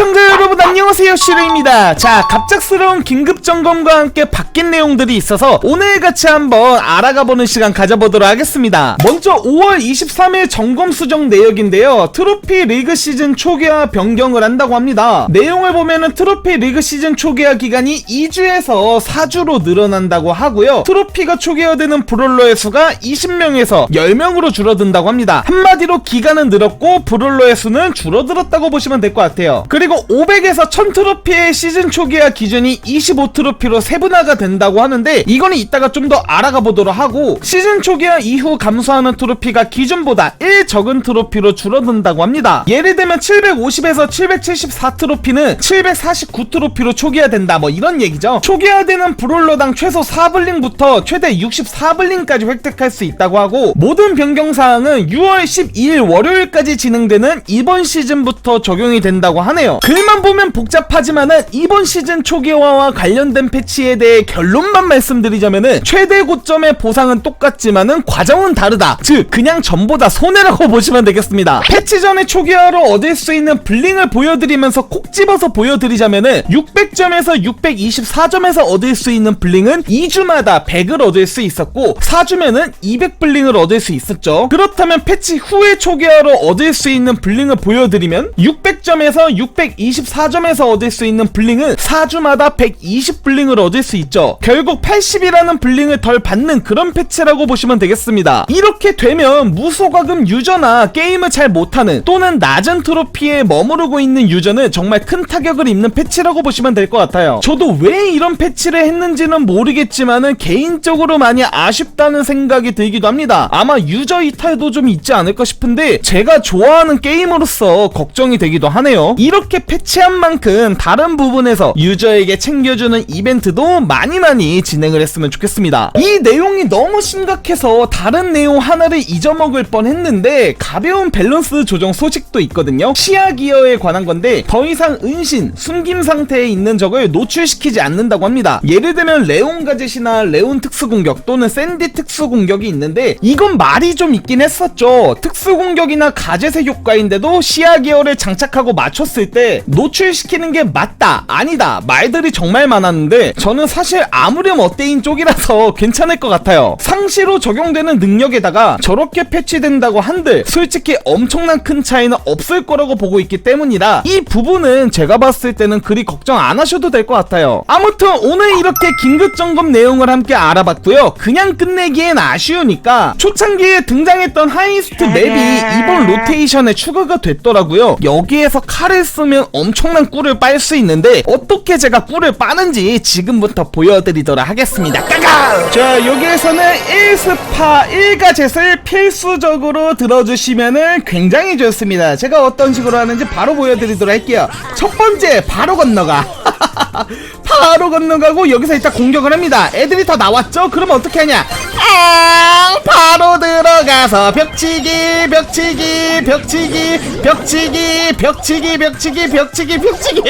시청자 여러분 안녕하세요. 시르입니다. 자 갑작스러운 긴급점검과 함께 바뀐 내용들이 있어서 오늘 같이 한번 알아가보는 시간 가져보도록 하겠습니다. 먼저 5월 23일 점검 수정 내역인데요. 트로피 리그 시즌 초기화 변경을 한다고 합니다. 내용을 보면은 트로피 리그 시즌 초기화 기간이 2주에서 4주로 늘어난다고 하고요. 트로피가 초기화되는 브롤러의 수가 20명에서 10명으로 줄어든다고 합니다. 한마디로 기간은 늘었고 브롤러의 수는 줄어들었다고 보시면 될 것 같아요. 그리고 500에서 1000 트로피의 시즌 초기화 기준이 25 트로피로 세분화가 된다고 하는데 이거는 이따가 좀 더 알아가 보도록 하고 시즌 초기화 이후 감소하는 트로피가 기준보다 1 적은 트로피로 줄어든다고 합니다. 예를 들면 750에서 774 트로피는 749 트로피로 초기화된다 뭐 이런 얘기죠. 초기화되는 브롤러당 최소 4블링부터 최대 64블링까지 획득할 수 있다고 하고 모든 변경 사항은 6월 12일 월요일까지 진행되는 이번 시즌부터 적용이 된다고 하네요. 글만 보면 복잡하지만은 이번 시즌 초기화와 관련된 패치에 대해 결론만 말씀드리자면은 최대 고점의 보상은 똑같지만은 과정은 다르다. 즉 그냥 전보다 손해라고 보시면 되겠습니다. 패치 전에 초기화로 얻을 수 있는 블링을 보여드리면서 콕 집어서 보여드리자면은 600점에서 624점에서 얻을 수 있는 블링은 2주마다 100을 얻을 수 있었고 4주면은 200블링을 얻을 수 있었죠. 그렇다면 패치 후에 초기화로 얻을 수 있는 블링을 보여드리면 600점에서 624점에서 얻을 수 있는 블링은 4주마다 120블링을 얻을 수 있죠. 결국 80이라는 블링을 덜 받는 그런 패치라고 보시면 되겠습니다. 이렇게 되면 무소과금 유저나 게임을 잘 못하는 또는 낮은 트로피에 머무르고 있는 유저는 정말 큰 타격을 입는 패치라고 보시면 될 것 같아요. 저도 왜 이런 패치를 했는지는 모르겠지만은 개인적으로 많이 아쉽다는 생각이 들기도 합니다. 아마 유저 이탈도 좀 있지 않을까 싶은데 제가 좋아하는 게임으로서 걱정이 되기도 하네요. 이렇게 패치한 만큼 다른 부분에서 유저에게 챙겨주는 이벤트도 많이 많이 진행을 했으면 좋겠습니다. 이 내용이 너무 심각해서 다른 내용 하나를 잊어먹을 뻔 했는데 가벼운 밸런스 조정 소식도 있거든요. 시야 기어에 관한 건데 더 이상 은신, 숨김 상태에 있는 적을 노출시키지 않는다고 합니다. 예를 들면 레온 가젯이나 레온 특수 공격 또는 샌디 특수 공격이 있는데 이건 말이 좀 있긴 했었죠. 특수 공격이나 가젯의 효과인데도 시야 기어를 장착하고 맞췄을 때 노출시키는 게 맞다, 아니다 말들이 정말 많았는데 저는 사실 아무렴 어때인 쪽이라서 괜찮을 것 같아요. 상시로 적용되는 능력에다가 저렇게 패치된다고 한들 솔직히 엄청난 큰 차이는 없을 거라고 보고 있기 때문이라 이 부분은 제가 봤을 때는 그리 걱정 안 하셔도 될 것 같아요. 아무튼 오늘 이렇게 긴급 점검 내용을 함께 알아봤고요. 그냥 끝내기엔 아쉬우니까 초창기에 등장했던 하이스트 맵이 이번 로테이션에 추가가 됐더라고요. 여기에서 칼을 쓰면 엄청난 꿀을 빨 수 있는데 어떻게 제가 꿀을 빠는지 지금부터 보여드리도록 하겠습니다. 까까! 자 여기에서는 1스파 1가젯을 필수적으로 들어주시면은 굉장히 좋습니다. 제가 어떤 식으로 하는지 바로 보여드리도록 할게요. 첫 번째 바로 건너가. 바로 건너가고 여기서 일단 공격을 합니다. 애들이 다 나왔죠? 그럼 어떻게 하냐? 아, 바로 들어가서 벽치기, 벽치기, 벽치기, 벽치기, 벽치기, 벽치기, 벽치기, 벽치기.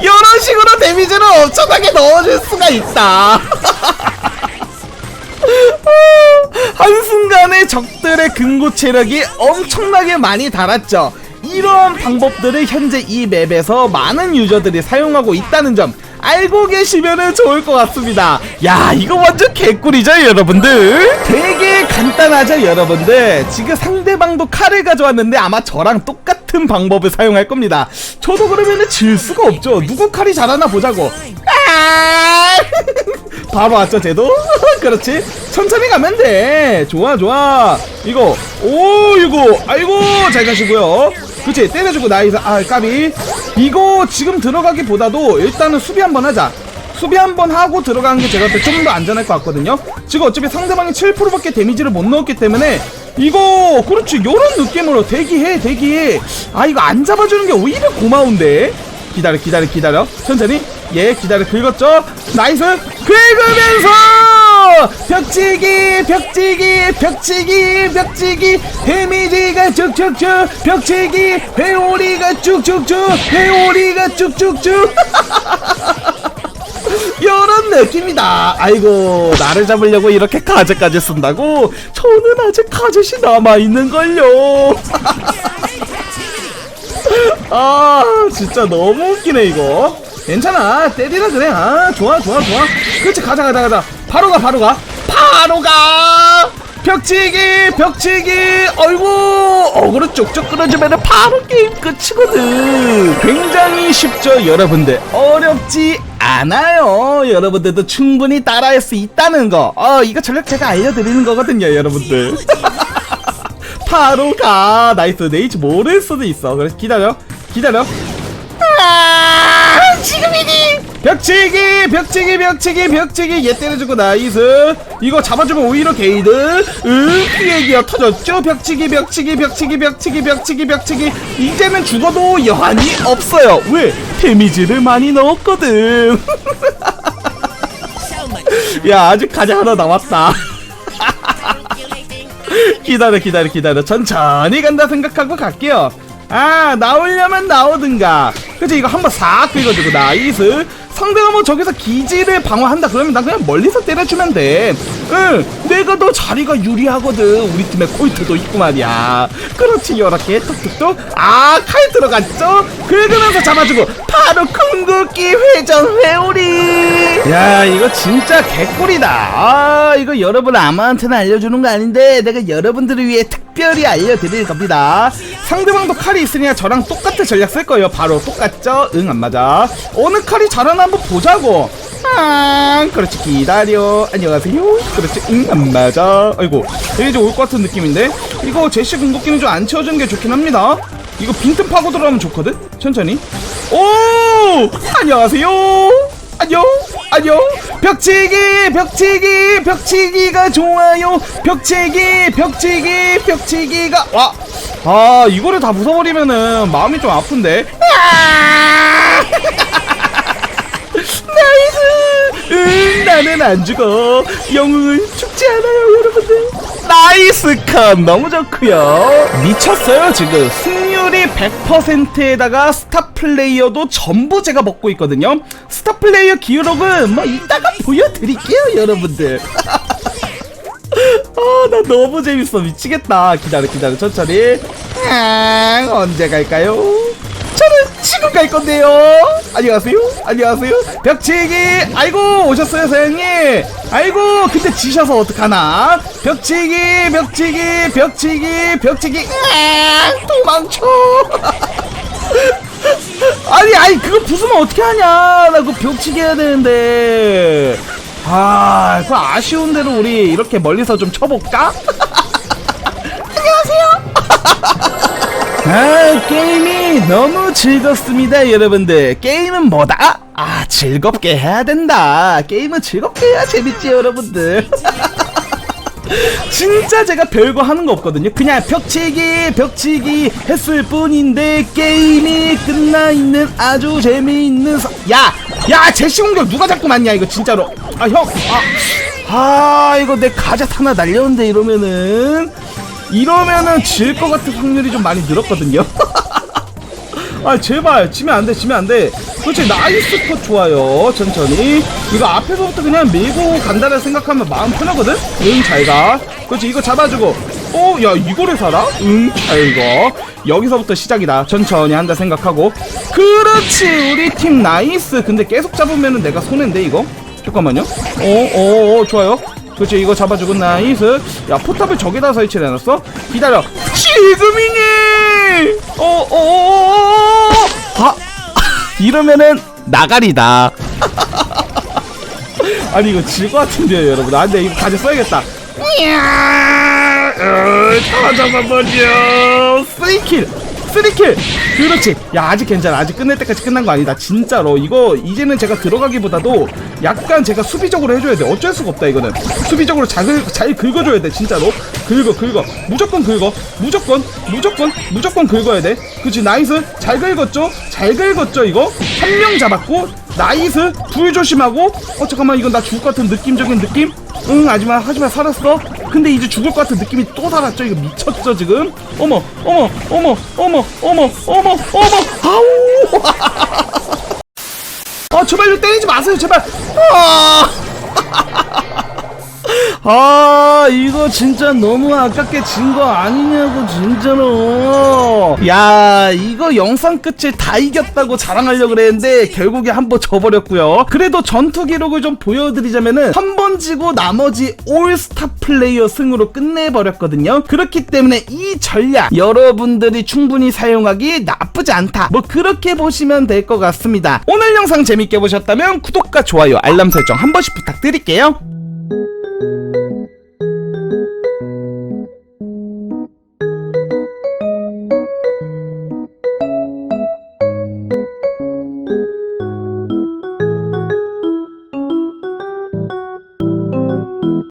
이런 식으로 데미지를 엄청나게 넣어줄 수가 있다. 한순간에 적들의 근고 체력이 엄청나게 많이 달았죠. 이러한 방법들을 현재 이 맵에서 많은 유저들이 사용하고 있다는 점 알고 계시면 좋을 것 같습니다. 야, 이거 완전 개꿀이죠, 여러분들? 되게 간단하죠, 여러분들? 지금 상대방도 칼을 가져왔는데 아마 저랑 똑같은 방법을 사용할 겁니다. 저도 그러면 질 수가 없죠. 누구 칼이 잘하나 보자고. 아! 바로 왔죠 쟤도 그렇지 천천히 가면 돼 좋아 좋아 이거 오 이거 아이고 잘 가시고요 그치 때려주고 나이스. 아 까비. 이거 지금 들어가기보다도 일단은 수비 한번 하자. 수비 한번 하고 들어가는 게 제가 볼 때 좀 더 안전할 것 같거든요. 지금 어차피 상대방이 7%밖에 데미지를 못 넣었기 때문에 이거 그렇지. 요런 느낌으로 대기해 대기해. 아 이거 안 잡아주는 게 오히려 고마운데. 기다려 기다려 기다려. 천천히. 예 기다려. 긁었죠? 나이스. 긁으면서 벽치기 벽치기 벽치기 벽치기 데미지가 쭉쭉쭉 벽치기 회오리가 쭉쭉쭉 회오리가 쭉쭉쭉 이런 느낌이다. 아이고 나를 잡으려고 이렇게 가재까지 쓴다고? 저는 아직 가젯이 남아 있는 걸요. 아 진짜 너무 웃기네 이거. 괜찮아 때리라 그래. 아 좋아 좋아 좋아. 그렇지 가자 가자 가자. 바로 가 바로 가. 바로 가. 벽치기 벽치기! 어이구! 어그로 쪽쪽 끊어주면 바로 게임 끝이거든. 굉장히 쉽죠 여러분들. 어렵지 않아요. 여러분들도 충분히 따라할 수 있다는 거. 어, 이거 전략 제가 알려드리는 거거든요 여러분들. 바로 가! 나이스. 네이치 모를 수도 있어. 그래서 기다려. 기다려. 아, 벽치기 벽치기 벽치기 벽치기. 얘 때려주고 나이스. 이거 잡아주면 오히려 게이드. 응 피해기어 터졌죠? 벽치기 벽치기 벽치기 벽치기 벽치기 벽치기. 이제는 죽어도 여한이 없어요. 왜? 데미지를 많이 넣었거든. 야 아직 가자 하나 남았다. 기다려 기다려 기다려. 천천히 간다 생각하고 갈게요. 아 나오려면 나오든가 그치 이거 한번 싹 긁어주고 나이스. 상대가 뭐 저기서 기지를 방어한다 그러면 난 그냥 멀리서 때려주면 돼 응 내가 더 자리가 유리하거든. 우리 팀에 콜트도 있고 말이야. 그렇지 이렇게 뚝뚝뚝 아칼 들어갔죠? 긁으면서 잡아주고 바로 궁극기 회전 회오리. 야 이거 진짜 개꿀이다. 아 이거 여러분 아무한테나 알려주는 거 아닌데 내가 여러분들을 위해 특별히 알려드릴 겁니다 상대방도 칼이 있으니까 저랑 똑같은 전략 쓸 거예요. 바로 똑같죠? 응 안 맞아. 어느 칼이 잘하나 한번 보자고. 아 그렇지 기다려. 안녕하세요. 그렇지 응 안 맞아. 아이고 좀올것 같은 느낌인데? 이거 제시 궁극기는 좀 안 채워주는 게 좋긴 합니다. 이거 빈틈 파고 들어가면 좋거든? 천천히. 오! 안녕하세요. 안녕. 안녕 벽치기 벽치기 벽치기가 좋아요. 벽치기 벽치기 벽치기가 와. 아 이거를 다 부숴버리면은 마음이 좀 아픈데? 아! 나이스! 응 나는 안 죽어. 영웅은 죽지 않아요 여러분들 나이스 컷 너무 좋고요 미쳤어요 지금 승률이 100%에다가 스타 플레이어도 전부 제가 먹고 있거든요 스타 플레이어 기록은 뭐 이따가 보여드릴게요 여러분들 아, 나 너무 재밌어. 미치겠다. 기다려, 기다려. 천천히. 아, 언제 갈까요? 저는 지금 갈 건데요. 안녕하세요. 안녕하세요. 벽치기. 아이고, 오셨어요, 사장님. 아이고, 근데 지셔서 어떡하나? 벽치기, 벽치기, 벽치기, 벽치기. 아, 도망쳐. 아니, 아니, 그거 부수면 어떻게 하냐? 나 그거 벽치기 해야 되는데. 아, 그 아쉬운 대로 우리 이렇게 멀리서 좀 쳐볼까? 안녕하세요. 아, 게임이 너무 즐겁습니다, 여러분들. 게임은 뭐다? 아, 즐겁게 해야 된다. 게임은 즐겁게 해야 재밌지, 여러분들. 진짜 제가 별거 하는 거 없거든요. 그냥 벽치기, 벽치기 했을 뿐인데 게임이 끝나 있는 아주 재미있는 서... 야, 야, 제시 공격 누가 자꾸 맞냐 이거 진짜로. 아 형, 아, 아 이거 내 가젯 하나 날렸는데 이러면은 이러면은 질 것 같은 확률이 좀 많이 늘었거든요. 아 제발. 지면 안돼 지면 안돼. 그렇지 나이스 컷 좋아요. 천천히. 이거 앞에서부터 그냥 밀고 간다는 생각하면 마음 편하거든? 응 잘가. 그렇지 이거 잡아주고. 어 야 이거를 살아 응 잘가 여기서부터 시작이다. 천천히 한다 생각하고. 그렇지 우리 팀 나이스. 근데 계속 잡으면 은 내가 손해인데 이거? 잠깐만요. 어어어 좋아요 그렇지 이거 잡아주고 나이스. 야 포탑을 저기다 설치를 해놨어? 기다려. 지금이니! 어어어어어 아 이러면은 나가리다. 아니 이거 질 것 같은데요 여러분. 아 근데 이거 가져 써야겠다. 이야 어, 다 잡아버려 쓰리킬 3킬! 그렇지. 야 아직 괜찮아. 아직 끝낼 때까지 끝난 거 아니다. 진짜로. 이거 이제는 제가 들어가기보다도 약간 제가 수비적으로 해줘야 돼. 어쩔 수가 없다 이거는. 수비적으로 잘, 긁- 잘 긁어줘야 돼 진짜로. 긁어 긁어. 무조건 긁어. 무조건 무조건 무조건 긁어야 돼. 그치 나이스. 잘 긁었죠? 잘 긁었죠 이거? 한 명 잡았고 나이스. 둘 조심하고. 어 잠깐만 이건 나 죽을 것 같은 느낌적인 느낌? 응 하지만 하지만 살았어 근데 이제 죽을 것 같은 느낌이 또 달았죠? 이거 미쳤죠 지금? 어머 어머 어머 어머 어머 어머 어머! 아우! 아 제발요 때리지 마세요 제발! 아 아 이거 진짜 너무 아깝게 진 거 아니냐고 진짜로. 야 이거 영상 끝에 다 이겼다고 자랑하려고 그랬는데 결국에 한 번 져버렸고요. 그래도 전투 기록을 좀 보여드리자면은 한 번 지고 나머지 올스타 플레이어 승으로 끝내버렸거든요. 그렇기 때문에 이 전략 여러분들이 충분히 사용하기 나쁘지 않다. 뭐 그렇게 보시면 될 것 같습니다. 오늘 영상 재밌게 보셨다면 구독과 좋아요 알람 설정 한 번씩 부탁드릴게요